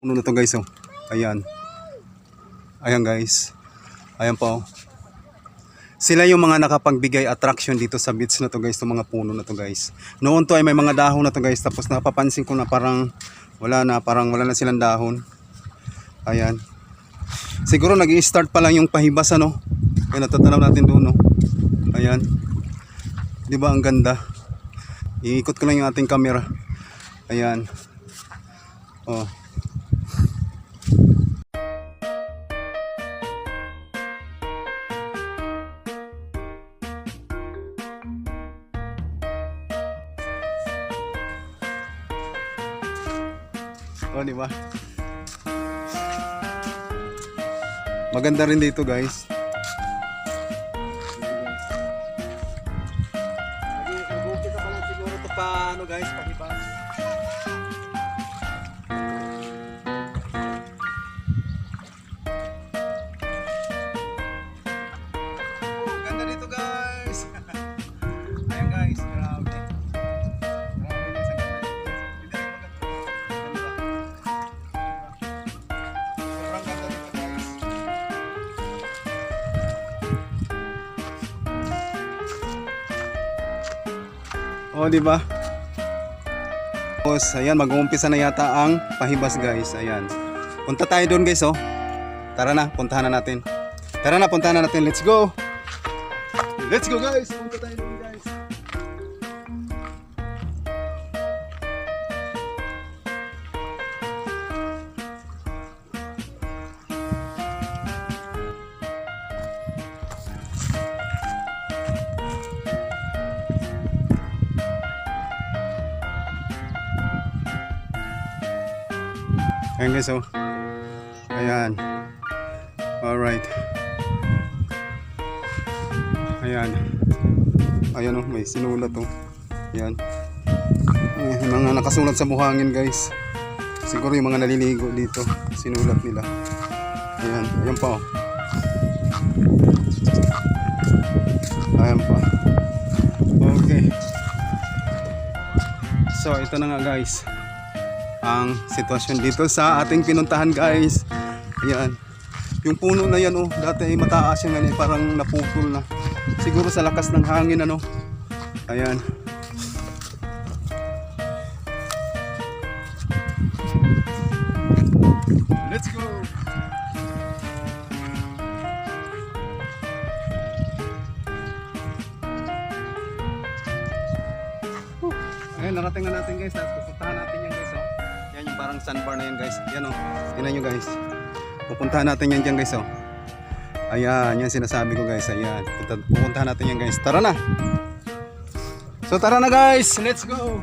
Puno na to guys oh. Ayan. Ayan guys. Ayan po. oh. Sila yung mga nakapagbigay attraction dito sa beach na to guys, itong mga puno na to guys. Noon to ay may mga dahon na to guys, tapos napapansin ko na parang wala na, parang wala na silang dahon. Ayan. Siguro nag start pa lang yung pahibas ano. Ayan, natatanaw natin doon no. Ayan. Di ba ang ganda? Iikot ko lang yung ating camera. Ayan. Oh. Oh, di ba? Maganda rin dito, guys. Nag-uumpisa pa lang siguro ito pa, ano guys, pahiba. Oh, di ba? Tapos, ayan, mag-uumpisa na yata ang pahibas, guys. Ayan. Punta tayo doon, guys, oh. Tara na, puntahan na natin. Tara na, puntahan na natin. Let's go! Let's go, guys! Punta tayo Ayan, guys, oh. Ayan. Alright. Ayan. Ayan oh, may sinulat oh. Ayan. Ay, mga nakasulat sa buhangin guys. Siguro yung mga naliligo dito. Sinulat nila. Ayan. Ayan pa oh. Ayan pa. Okay. So ito na nga guys. Ang sitwasyon dito sa ating pinuntahan guys. Ayan. Yung puno na yan oh, dati ay mataas yan ngayon, parang naputol na. Siguro sa lakas ng hangin ano. Ayan. Let's go. Ayan, narating na natin guys. Tapos parang sandbar na yan guys. Yan oh. Tingnan nyo guys. Pupuntahan natin yan dyan guys oh. Ayan, yan sinasabi ko guys. Ayan. Punta, pupuntahan natin yan guys. Tara na. So tara na guys. Let's go.